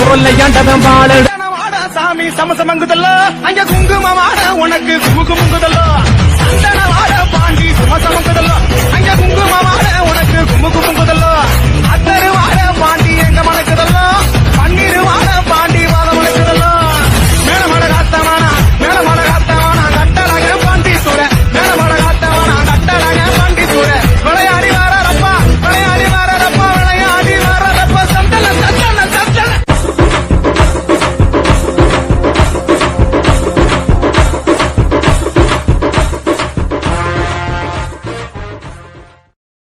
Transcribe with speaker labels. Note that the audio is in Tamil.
Speaker 1: கொள்ளையாண்டவன் வாழ
Speaker 2: சாமி சமசமங்குதல்ல. அங்க குங்குமமான உனக்கு குமுகுமுங்குதல்ல